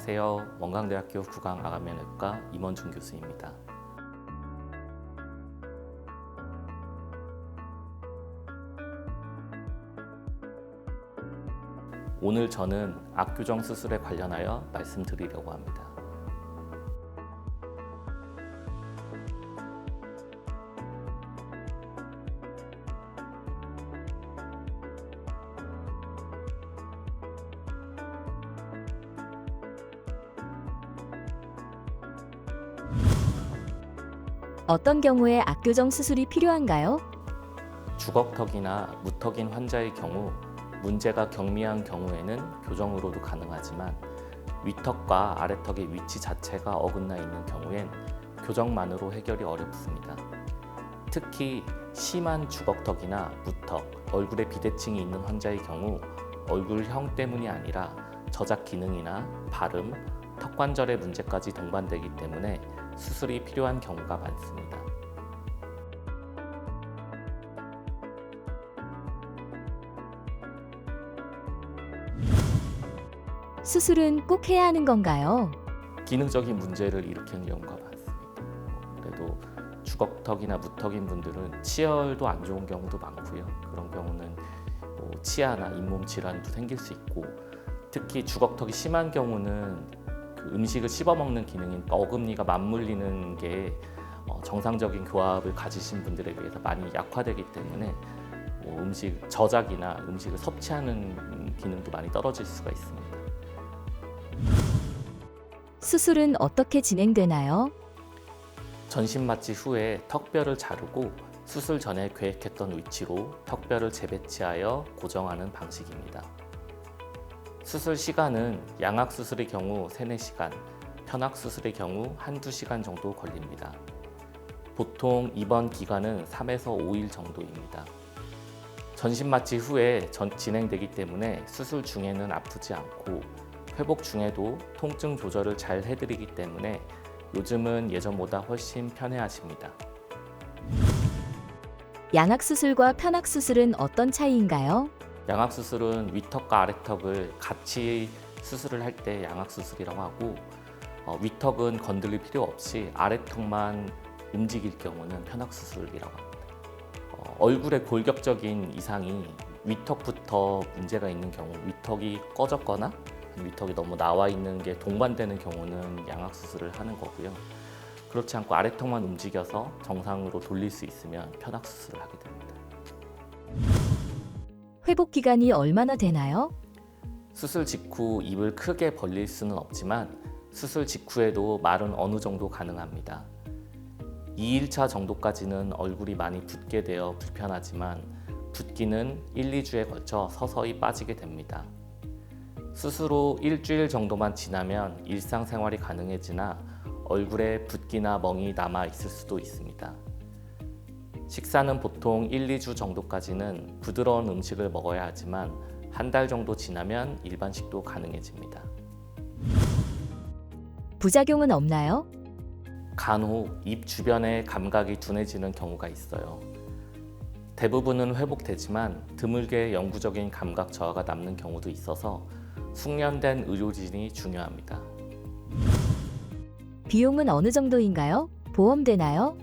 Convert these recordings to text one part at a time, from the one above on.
안녕하세요. 원광대학교 구강암면외과 임원준 교수입니다. 오늘 저는 압교정 수술에 관련하여 말씀드리려고 합니다. 어떤 경우에 악교정 수술이 필요한가요? 주걱턱이나 무턱인 환자의 경우 문제가 경미한 경우에는 교정으로도 가능하지만 위턱과 아래턱의 위치 자체가 어긋나 있는 경우엔 교정만으로 해결이 어렵습니다. 특히 심한 주걱턱이나 무턱, 얼굴에 비대칭이 있는 환자의 경우 얼굴형 때문이 아니라 저작 기능이나 발음, 턱관절의 문제까지 동반되기 때문에 수술이 필요한 경우가 많습니다. 수술은 꼭 해야 하는 건가요? 기능적인 문제를 일으키는 경우가 많습니다. 그래도 주걱턱이나 무턱인 분들은 치열도 안 좋은 경우도 많고요. 그런 경우는 뭐 치아나 잇몸 질환도 생길 수 있고 특히 주걱턱이 심한 경우는 그 음식을 씹어 먹는 기능인 어금니가 맞물리는 게 어, 정상적인 교합을 가지신 분들에 비해서 많이 약화되기 때문에 뭐 음식 저작이나 음식을 섭취하는 기능도 많이 떨어질 수가 있습니다. 수술은 어떻게 진행되나요? 전신 마취 후에 턱뼈를 자르고 수술 전에 계획했던 위치로 턱뼈를 재배치하여 고정하는 방식입니다. 수술 시간은 양악 수술의 경우 3, 4시간, 편악 수술의 경우 1, 2시간 정도 걸립니다. 보통 입원 기간은 3에서 5일 정도입니다. 전신 마취 후에 전- 진행되기 때문에 수술 중에는 아프지 않고 회복 중에도 통증 조절을 잘 해드리기 때문에 요즘은 예전보다 훨씬 편해하십니다. 양악 수술과 편악 수술은 어떤 차이인가요? 양악 수술은 위턱과 아래턱을 같이 수술을 할 때 양악 수술이라고 하고 어, 위턱은 건들릴 필요 없이 아래턱만 움직일 경우는 편악 수술이라고 합니다. 어, 얼굴에 골격적인 이상이 위턱부터 문제가 있는 경우, 위턱이 꺼졌거나 위턱이 너무 나와 있는 게 동반되는 경우는 양악 수술을 하는 거고요. 그렇지 않고 아래턱만 움직여서 정상으로 돌릴 수 있으면 편악 수술을 하게 됩니다. 회복 기간이 얼마나 되나요? 수술 직후 입을 크게 벌릴 수는 없지만 수술 직후에도 말은 어느 정도 가능합니다. 2일차 정도까지는 얼굴이 많이 붓게 되어 불편하지만 붓기는 1, 2주에 걸쳐 서서히 빠지게 됩니다. 수술 후 일주일 정도만 지나면 일상생활이 가능해지나 얼굴에 붓기나 멍이 남아 있을 수도 있습니다. 식사는 보통 1, 2주 정도까지는 부드러운 음식을 먹어야 하지만 한 달 정도 지나면 일반식도 가능해집니다. 부작용은 없나요? 간혹 입 주변에 감각이 둔해지는 경우가 있어요. 대부분은 회복되지만 드물게 영구적인 감각 저하가 남는 경우도 있어서 숙련된 의료진이 중요합니다. 비용은 어느 정도인가요? 보험 되나요?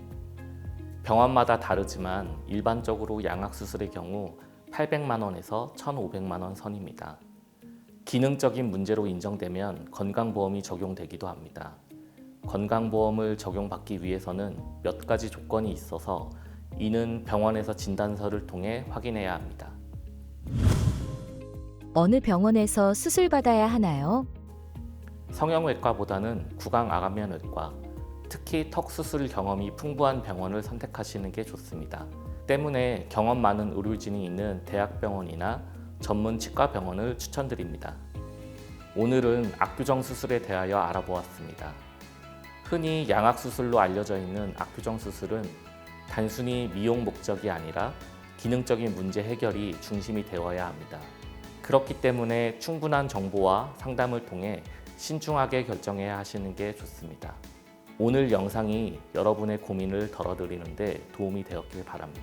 병원마다 다르지만 일반적으로 양악 수술의 경우 800만 원에서 1,500만 원 선입니다. 기능적인 문제로 인정되면 건강보험이 적용되기도 합니다. 건강보험을 적용받기 위해서는 몇 가지 조건이 있어서 이는 병원에서 진단서를 통해 확인해야 합니다. 어느 병원에서 수술 받아야 하나요? 성형외과보다는 구강암면외과, 특히 턱 수술 경험이 풍부한 병원을 선택하시는 게 좋습니다. 때문에 경험 많은 의료진이 있는 대학병원이나 전문 치과 병원을 추천드립니다. 오늘은 악규정 수술에 대하여 알아보았습니다. 흔히 양악 수술로 알려져 있는 악규정 수술은 단순히 미용 목적이 아니라 기능적인 문제 해결이 중심이 되어야 합니다. 그렇기 때문에 충분한 정보와 상담을 통해 신중하게 결정해야 하시는 게 좋습니다. 오늘 영상이 여러분의 고민을 덜어드리는데 도움이 되었길 바랍니다.